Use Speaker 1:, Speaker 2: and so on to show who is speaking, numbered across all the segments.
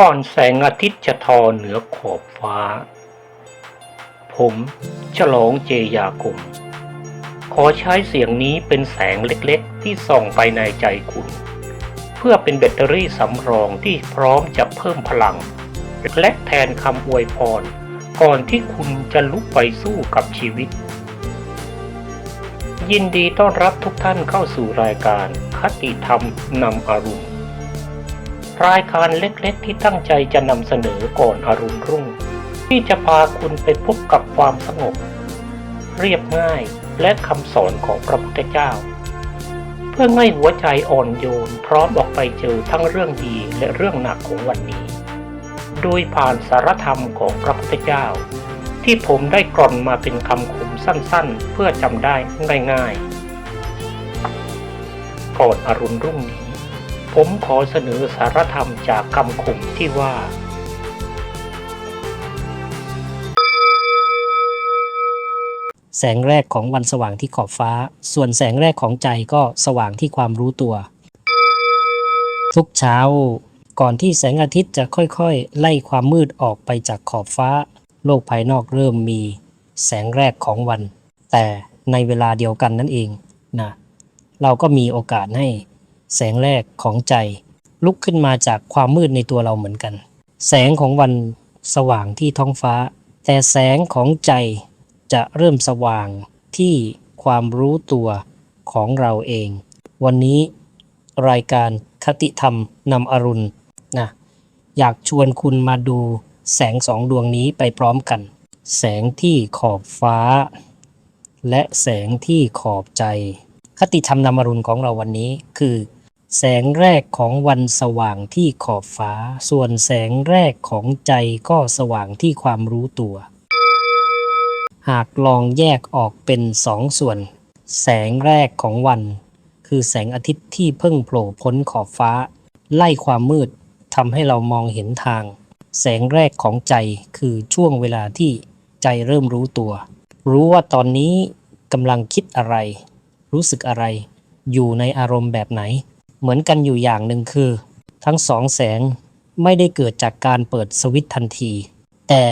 Speaker 1: ก่อนแสงอาทิตย์จะทอเหนือขอบฟ้า ผมฉลองเจยากรมขอใช้เสียงนี้เป็นแสงเล็กๆ ที่ส่องไปในใจคุณ เพื่อเป็นแบตเตอรี่สำรองที่พร้อมจะเพิ่มพลัง และแทนคำอวยพร ก่อนที่คุณจะลุกไปสู้กับชีวิต ยินดีต้อนรับทุกท่านเข้าสู่รายการคติธรรมนำอารมณ์ รายการเล็กๆที่ตั้งใจจะนำเสนอก่อนอรุณรุ่ง ที่จะพาคุณไปพบกับความสงบ เรียบง่ายและคำสอนของพระพุทธเจ้า เพื่อให้หัวใจอ่อนโยนพร้อมออกไปเจอทั้งเรื่องดีและเรื่องหนักของวันนี้ โดยผ่านสารธรรมของพระพุทธเจ้า ที่ผมได้กร่อนมาเป็นคำคมสั้นๆ เพื่อจำได้ง่ายๆก่อนอรุณรุ่งนี้ ผมขอเสนอสารธรรมจากคำคมที่ว่า
Speaker 2: แสงแรกของวันสว่างที่ขอบฟ้า ส่วนแสงแรกของใจก็สว่างที่ความรู้ตัว ทุกเช้า ก่อนที่แสงอาทิตย์จะค่อยๆ ไล่ความมืดออกไปจากขอบฟ้า โลกภายนอกเริ่มมี แสงแรกของวัน แต่ในเวลาเดียวกันนั่นเองนะเราก็มีโอกาสให้ แสงแรกของใจ ลุกขึ้นมาจากความมืดในตัวเราเหมือนกัน แสงของวันสว่างที่ท้องฟ้า แต่แสงของใจจะเริ่มสว่างที่ความรู้ตัวของเราเอง วันนี้รายการคติธรรมนำอรุณนะอยากชวนคุณมาดูแสงสองดวงนี้ไปพร้อมกัน แสงที่ขอบฟ้า และแสงที่ขอบใจ คติธรรมนำอรุณของเราวันนี้คือ แสงแรกของวันสว่างที่ขอบฟ้า ส่วนแสงแรกของใจก็สว่างที่ความรู้ตัว หากลองแยกออกเป็นสองส่วน แสงแรกของวัน คือแสงอาทิตย์ที่เพิ่งโผล่พ้นขอบฟ้า ไล่ความมืดทำให้เรามองเห็นทาง แสงแรกของใจคือช่วงเวลาที่ใจเริ่มรู้ตัว รู้ว่าตอนนี้กำลังคิดอะไร รู้สึกอะไร อยู่ในอารมณ์แบบไหน เหมือนกันอยู่อย่างหนึ่งคือ ทั้งสองแสงไม่ได้เกิดจากการเปิดสวิตช์ทันที แต่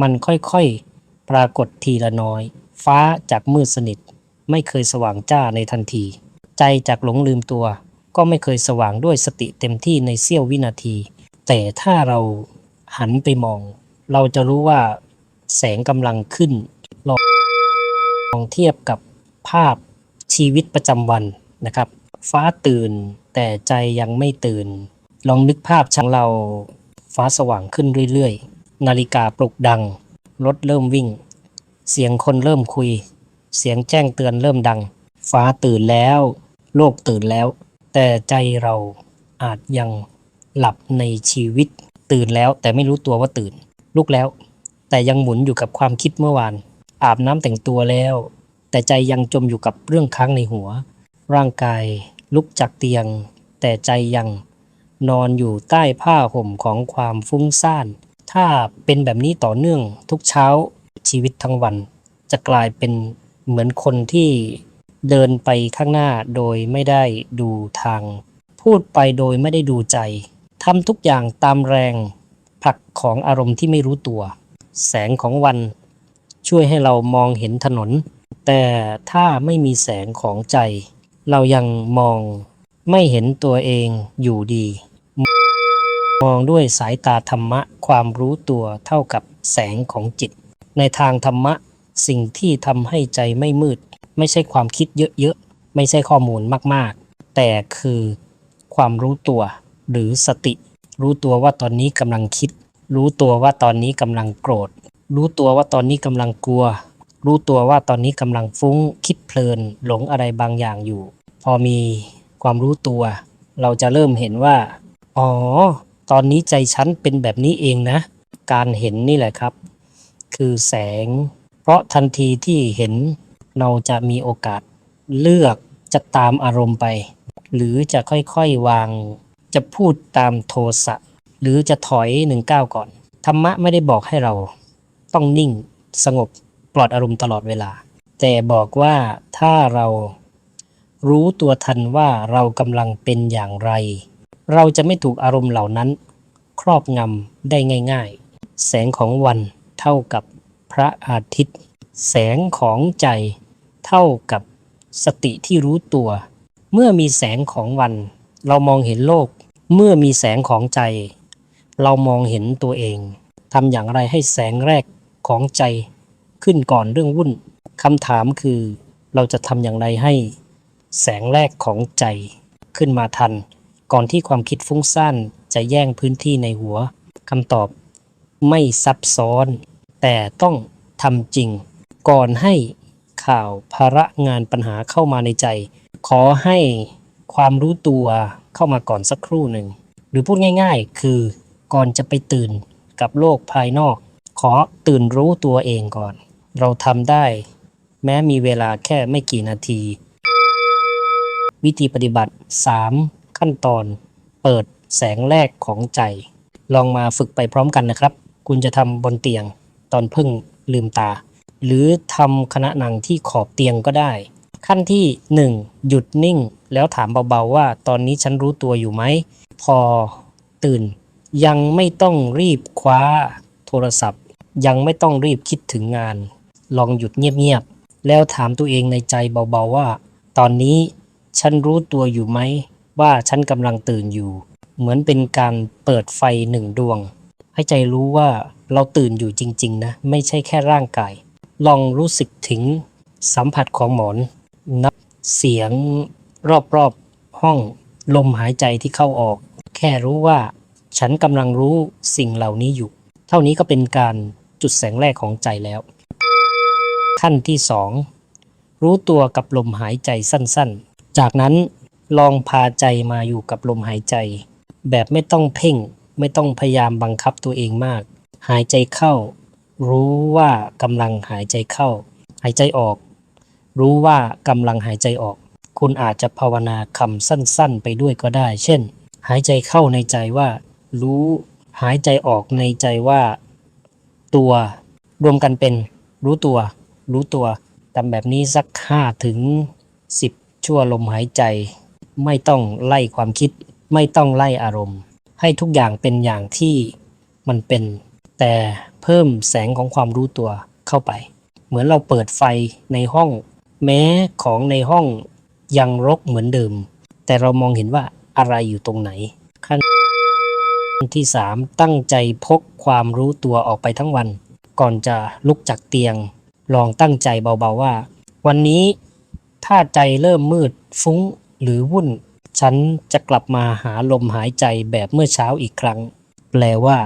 Speaker 2: มันค่อยๆ ปรากฏทีละน้อย ฟ้าจากมืดสนิท ไม่เคยสว่างจ้าในทันที ใจจากหลงลืมตัว ก็ไม่เคยสว่างด้วยสติเต็มที่ในเสี้ยววินาที แต่ถ้าเราหันไปมอง เราจะรู้ว่าแสงกำลังขึ้น ลอลองเทียบกับภาพชีวิตประจำวันนะครับ ฟ้าตื่น แต่ใจยังไม่ตื่น ลองนึกภาพช่างเรา ฟ้าสว่างขึ้นเรื่อยๆ นาฬิกาปลุกดัง รถเริ่มวิ่ง เสียงคนเริ่มคุย เสียงแจ้งเตือนเริ่มดัง ฟ้าตื่นแล้ว โลกตื่นแล้ว แต่ใจเราอาจยังหลับในชีวิต ตื่นแล้วแต่ไม่รู้ตัวว่าตื่น ลุกแล้ว แต่ยังหมุนอยู่กับความคิดเมื่อวาน อาบน้ำแต่งตัวแล้ว แต่ใจยังจมอยู่กับเรื่องค้างในหัว ร่างกายลุกจากเตียง แต่ใจยังนอนอยู่ใต้ผ้าห่มของความฟุ้งซ่าน ถ้าเป็นแบบนี้ต่อเนื่องทุกเช้าชีวิตทั้งวัน จะกลายเป็นเหมือนคนที่เดินไปข้างหน้าโดยไม่ได้ดูทาง พูดไปโดยไม่ได้ดูใจทำทุกอย่างตามแรงผลักของอารมณ์ที่ไม่รู้ตัว แสงของวัน ช่วยให้เรามองเห็นถนน แต่ถ้าไม่มีแสงของใจ เรายังมองไม่เห็นตัวเองอยู่ดี มองด้วยสายตาธรรมะความรู้ตัวเท่ากับแสงของจิต ในทางธรรมะสิ่งที่ทำให้ใจไม่มืด ไม่ใช่ความคิดเยอะๆ ไม่ใช่ข้อมูลมากๆ แต่คือความรู้ตัวหรือสติ รู้ตัวว่าตอนนี้กำลังคิด รู้ตัวว่าตอนนี้กำลังโกรธ รู้ตัวว่าตอนนี้กำลังกลัว รู้ตัวว่าตอนนี้กำลังฟุ้ง คิดเพลิน หลงอะไรบางอย่างอยู่ พอมีความรู้ตัว เราจะเริ่มเห็นว่า อ๋อ ตอนนี้ใจฉันเป็นแบบนี้เองนะ การเห็นนี่แหละครับ คือแสง เพราะทันทีที่เห็นเราจะมีโอกาสเลือกจะตามอารมณ์ไป หรือจะค่อยๆวาง จะพูดตามโทสะหรือจะถอยหนึ่งก้าวก่อน ธรรมะไม่ได้บอกให้เรา ต้องนิ่งสงบปลอดอารมณ์ตลอดเวลา แต่บอกว่าถ้าเรา รู้ตัวทันว่าเรากำลังเป็นอย่างไร เราจะไม่ถูกอารมณ์เหล่านั้น ครอบงำได้ง่ายๆ แสงของวันเท่ากับพระอาทิตย์ แสงของใจเท่ากับสติที่รู้ตัว เมื่อมีแสงของวัน เรามองเห็นโลก เมื่อมีแสงของใจ เรามองเห็นตัวเองทำอย่างไรให้แสงแรกของใจขึ้นก่อนเรื่องวุ่นคำถามคือเราจะทำอย่างไรให้ แสงแรกของใจ ขึ้นมาทัน ก่อนที่ความคิดฟุ้งซ่านจะแย่งพื้นที่ในหัวคำตอบ ไม่ซับซ้อน แต่ต้องทำจริง ก่อนให้ข่าวภาระงานปัญหาเข้ามาในใจ ขอให้ความรู้ตัวเข้ามาก่อนสักครู่หนึ่ง หรือพูดง่ายๆ คือก่อนจะไปตื่นกับโลกภายนอก ขอตื่นรู้ตัวเองก่อน เราทำได้ แม้มีเวลาแค่ไม่กี่นาที วิธีปฏิบัติ 3 ขั้นตอน เปิดแสงแรกของใจ ลองมาฝึกไปพร้อมกันนะครับ คุณจะทำบนเตียงตอนเพิ่งลืมตา หรือทำขณะนั่งที่ขอบเตียงก็ได้ ขั้นที่ 1 หยุดนิ่ง แล้วถามเบาๆว่า ตอนนี้ฉันรู้ตัวอยู่ไหม พอตื่น ยังไม่ต้องรีบคว้าโทรศัพท์ ยังไม่ต้องรีบคิดถึงงาน ลองหยุดเงียบๆแล้วถามตัวเองในใจเบาๆว่า ตอนนี้ ฉันรู้ตัวอยู่ไหม ว่าฉันกำลังตื่นอยู่ เหมือนเป็นการเปิดไฟหนึ่งดวง ให้ใจรู้ว่าเราตื่นอยู่จริง ๆ นะ ไม่ใช่แค่ร่างกาย ลองรู้สึกถึงสัมผัสของหมอน นับเสียงรอบๆห้องลมหายใจที่เข้าออก แค่รู้ว่า ฉันกำลังรู้สิ่งเหล่านี้อยู่ เท่านี้ก็เป็นการจุดแสงแรกของใจแล้ว ขั้นที่สองรู้ตัวกับลมหายใจสั้นๆ จากนั้นลองพาใจมาอยู่กับลมหายใจ แบบไม่ต้องเพ่งไม่ต้องพยายามบังคับตัวเองมาก หายใจเข้า รู้ว่ากำลังหายใจเข้า หายใจออก รู้ว่ากำลังหายใจออก คุณอาจจะภาวนาคำสั้นๆ ไปด้วยก็ได้ เช่น หายใจเข้าในใจว่า รู้หายใจออกในใจว่า ตัว รวมกันเป็น รู้ตัว รู้ตัวทำแบบนี้สักห้าถึงสิบ ชั่วลมหายใจ ไม่ต้องไล่ความคิด ไม่ต้องไล่อารมณ์ ให้ทุกอย่างเป็นอย่างที่มันเป็น แต่เพิ่มแสงของความรู้ตัวเข้าไป เหมือนเราเปิดไฟในห้อง แม้ของในห้องยังรกเหมือนเดิม แต่เรามองเห็นว่าอะไรอยู่ตรงไหน ขั้นที่ 3 ตั้งใจพกความรู้ตัวออกไปทั้งวัน ก่อนจะลุกจากเตียง ลองตั้งใจเบาๆว่า วันนี้ ถ้าใจเริ่มมืดฟุ้งหรือวุ่น ฉันจะกลับมาหาลมหายใจแบบเมื่อเช้าอีกครั้ง แปลว่า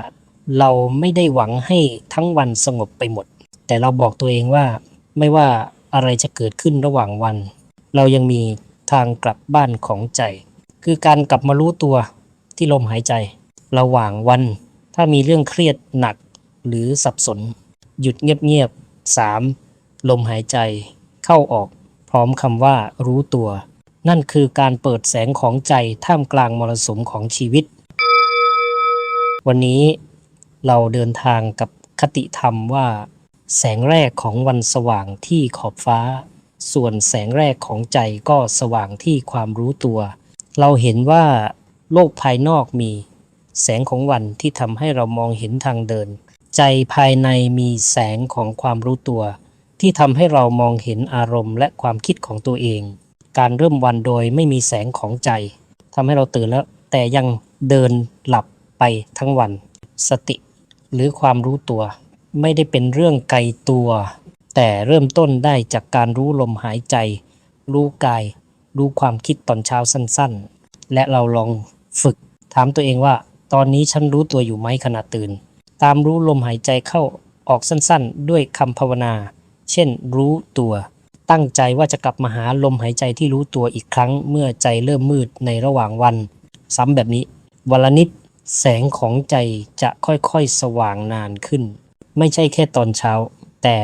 Speaker 2: เราไม่ได้หวังให้ทั้งวันสงบไปหมด แต่เราบอกตัวเองว่า ไม่ว่าอะไรจะเกิดขึ้นระหว่างวัน เรายังมีทางกลับบ้านของใจ คือการกลับมารู้ตัวที่ลมหายใจ ระหว่างวัน ถ้ามีเรื่องเครียดหนักหรือสับสน หยุดเงียบๆ 3. ลมหายใจเข้าออก พร้อมคำว่ารู้ตัว นั่นคือการเปิดแสงของใจท่ามกลางมรสุมของชีวิต วันนี้เราเดินทางกับคติธรรมว่า แสงแรกของวันสว่างที่ขอบฟ้า ส่วนแสงแรกของใจก็สว่างที่ความรู้ตัว เราเห็นว่าโลกภายนอกมี แสงของวันที่ทำให้เรามองเห็นทางเดิน ใจภายในมีแสงของความรู้ตัว ที่ทำให้เรามองเห็นอารมณ์และความคิดของตัวเอง การเริ่มวันโดยไม่มีแสงของใจทำให้เราตื่นแล้ว แต่ยังเดินหลับไปทั้งวัน สติ หรือความรู้ตัว ไม่ได้เป็นเรื่องไกลตัว แต่เริ่มต้นได้จากการรู้ลมหายใจ รู้กาย รู้ความคิดตอนเช้าสั้นๆ และเราลองฝึก ถามตัวเองว่า ตอนนี้ฉันรู้ตัวอยู่ไหมขณะตื่น ตามรู้ลมหายใจเข้าออกสั้นๆ ด้วยคำภาวนา เช่น รู้ตัว ตั้งใจว่าจะกลับมาหาลมหายใจที่รู้ตัวอีกครั้ง เมื่อใจเริ่มมืดในระหว่างวัน ซ้ำแบบนี้วันละนิดแสงของใจจะค่อยๆสว่างนานขึ้น ไม่ใช่แค่ตอนเช้า แต่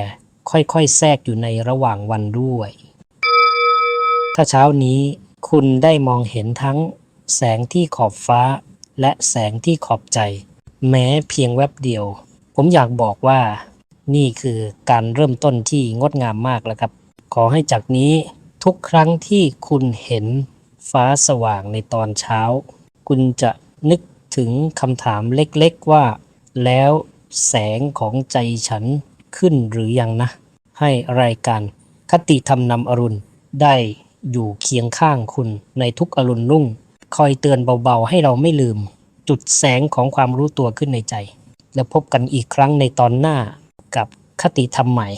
Speaker 2: ค่อยๆแทรกอยู่ในระหว่างวันด้วย ถ้าเช้านี้คุณได้มองเห็นทั้งแสงที่ขอบฟ้า และแสงที่ขอบใจ แม้เพียงแวบเดียว ผมอยากบอกว่า นี่คือการเริ่มต้นที่งดงามมากแล้วครับ ขอให้จากนี้ทุกครั้งที่คุณเห็นฟ้าสว่างในตอนเช้า คุณจะนึกถึงคำถามเล็กๆว่า แล้วแสงของใจฉันขึ้นหรือยังนะ ให้รายการคติธรรมนำอรุณได้อยู่เคียงข้างคุณในทุกอรุณรุ่ง คอยเตือนเบาๆ ให้เราไม่ลืม จุดแสงของความรู้ตัวขึ้นในใจ แล้วพบกันอีกครั้งในตอนหน้า กับคติธรรมใหม่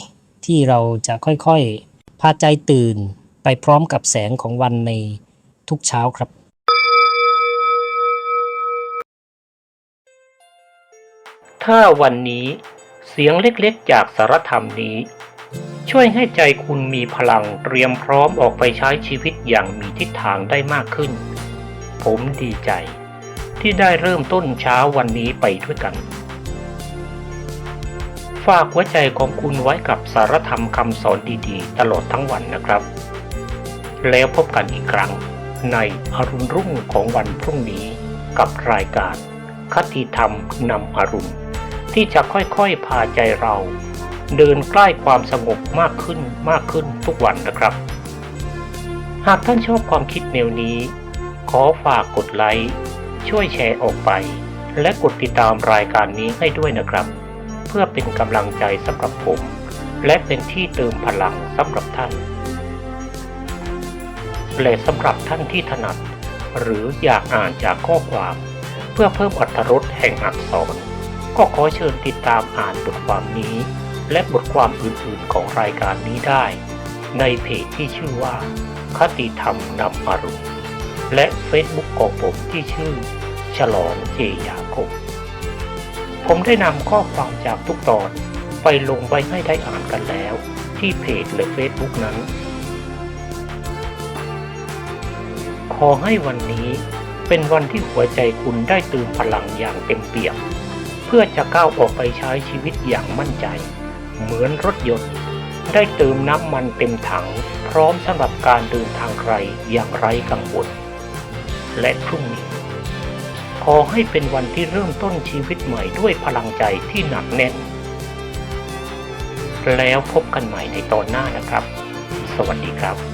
Speaker 2: ที่เราจะค่อยๆ พาใจตื่นไปพร้อมกับแสงของวันในทุกเช้าครับ
Speaker 1: ถ้าวันนี้เสียงเล็กๆ จากสารธรรมนี้ ช่วยให้ใจคุณมีพลังเตรียมพร้อมออกไปใช้ชีวิตอย่างมีทิศทางได้มากขึ้น ผมดีใจ ที่ได้เริ่มต้นเช้าวันนี้ไปด้วยกัน ฝากหัวใจของคุณไว้กับสารธรรมคำสอนดีๆ ตลอดทั้งวันนะครับ แล้วพบกันอีกครั้งในอรุณรุ่งของวันพรุ่งนี้กับรายการคติธรรมนำอรุณ ที่จะค่อยๆพาใจเรา เดินใกล้ความสงบมากขึ้นมากขึ้นทุกวันนะครับ หากท่านชอบความคิดแนวนี้ ขอฝากกดไลค์ช่วยแชร์ออกไป และกดติดตามรายการนี้ให้ด้วยนะครับ เพื่อเป็นกำลังใจสำหรับผม และเป็นที่เติมพลังสำหรับท่าน และสำหรับท่านที่ถนัด หรืออยากอ่านจากข้อความ เพื่อเพิ่มอรรถรสแห่งอักษร ก็ขอเชิญติดตามอ่านบทความนี้ และบทความอื่นๆของรายการนี้ได้ ในเพจที่ชื่อว่า คติธรรมนำอารมณ์และเฟซบุ๊กของผมที่ชื่อ ฉลองเจยาคบ ผมได้นำข้อความจากทุกตอน ไปลงไว้ให้ได้อ่านกันแล้ว ที่เพจและเฟซบุ๊กนั้น ขอให้วันนี้เป็นวันที่หัวใจคุณได้ตื่นพลังอย่างเต็มเปี่ยม เพื่อจะก้าวออกไปใช้ชีวิตอย่างมั่นใจ เหมือนรถยนต์ ได้เติมน้ำมันเต็มถัง พร้อมสำหรับการเดินทางไกลอย่างไร้กังวลและพรุ่งนี้ ขอให้เป็นวันที่เริ่มต้นชีวิตใหม่ด้วยพลังใจที่หนักแน่น แล้วพบกันใหม่ในตอนหน้านะครับ สวัสดีครับ